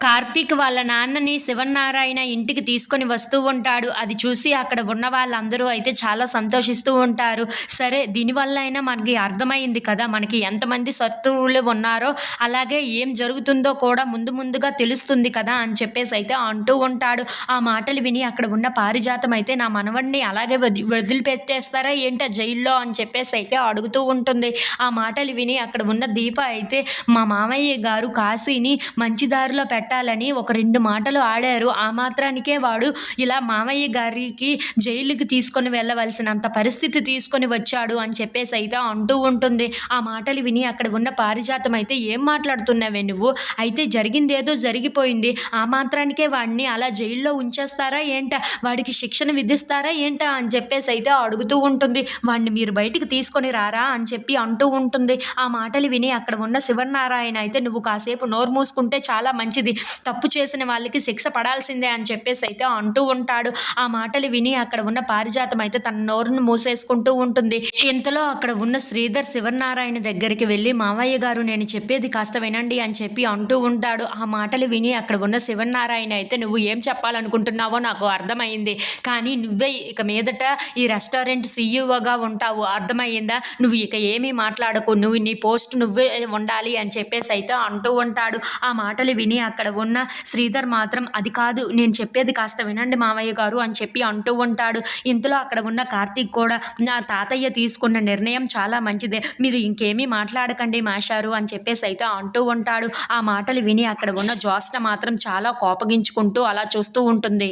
కార్తీక్ వాళ్ళ నాన్నని శివనారాయణ ఇంటికి తీసుకొని వస్తూ ఉంటాడు. అది చూసి అక్కడ ఉన్న వాళ్ళందరూ అయితే చాలా సంతోషిస్తూ ఉంటారు. సరే దీనివల్ల అయినా మనకి అర్థమైంది కదా మనకి ఎంతమంది శత్రువులు ఉన్నారో అలాగే ఏం జరుగుతుందో కూడా ముందు ముందుగా తెలుస్తుంది కదా అని చెప్పేసి అయితే అంటూ ఉంటాడు. ఆ మాటలు విని అక్కడ ఉన్న పారిజాతం అయితే నా మనవడిని అలాగే వది వదిలిపెట్టేస్తారా ఏంటో జైల్లో? అని చెప్పేసి అయితే అడుగుతూ ఉంటుంది. ఆ మాటలు విని అక్కడ ఉన్న దీప అయితే మా మామయ్య గారు కాశీని మంచి దారిలో కట్టాలని ఒక రెండు మాటలు ఆడారు. ఆ మాత్రానికే వాడు ఇలా మామయ్య గారికి జైలుకి తీసుకొని వెళ్ళవలసినంత పరిస్థితి తీసుకొని వచ్చాడు అని చెప్పేసి అయితే అంటూ ఉంటుంది. ఆ మాటలు విని అక్కడ ఉన్న పారిజాతం అయితే ఏం మాట్లాడుతున్నావే నువ్వు? అయితే జరిగింది ఏదో జరిగిపోయింది. ఆ మాత్రానికే వాడిని అలా జైల్లో ఉంచేస్తారా ఏంట? వాడికి శిక్షణ విధిస్తారా ఏంటా? అని చెప్పేసి అయితే అడుగుతూ ఉంటుంది. వాడిని మీరు బయటికి తీసుకొని రారా అని చెప్పి అంటూ ఉంటుంది. ఆ మాటలు విని అక్కడ ఉన్న శివనారాయణ అయితే నువ్వు కాసేపు నోరు మూసుకుంటే చాలా మంచిది. తప్పు చేసిన వాళ్ళకి శిక్ష పడాల్సిందే అని చెప్పేసి అయితే అంటూ ఉంటాడు. ఆ మాటలు విని అక్కడ ఉన్న పారిజాతం అయితే తన నోరును మూసేసుకుంటూ ఉంటుంది. ఇంతలో అక్కడ ఉన్న శ్రీధర్ శివనారాయణ దగ్గరికి వెళ్ళి మావయ్య గారు నేను చెప్పేది కాస్త వినండి అని చెప్పి అంటూ ఉంటాడు. ఆ మాటలు విని అక్కడ ఉన్న శివనారాయణ అయితే నువ్వు ఏం చెప్పాలనుకుంటున్నావో నాకు అర్థమైంది. కానీ నువ్వే ఇక మీదట ఈ రెస్టారెంట్ సీఈఓగా ఉంటావు. అర్థమయ్యిందా నువ్వు ఇక ఏమీ మాట్లాడకు. నువ్వు నీ పోస్ట్ నువ్వే ఉండాలి అని చెప్పేసి అయితే అంటూ ఉంటాడు. ఆ మాటలు విని అక్కడ ఉన్న శ్రీధర్ మాత్రం అది కాదు నేను చెప్పేది కాస్త వినండి మావయ్య గారు అని చెప్పి అంటూ ఉంటాడు. ఇంతలో అక్కడ ఉన్న కార్తీక్ కూడా నా తాతయ్య తీసుకున్న నిర్ణయం చాలా మంచిదే మీరు ఇంకేమీ మాట్లాడకండి మాషారు అని చెప్పేసి అయితే అంటూ ఉంటాడు. ఆ మాటలు విని అక్కడ ఉన్న జ్యోత్స్న మాత్రం చాలా కోపగించుకుంటూ అలా చూస్తూ ఉంటుంది.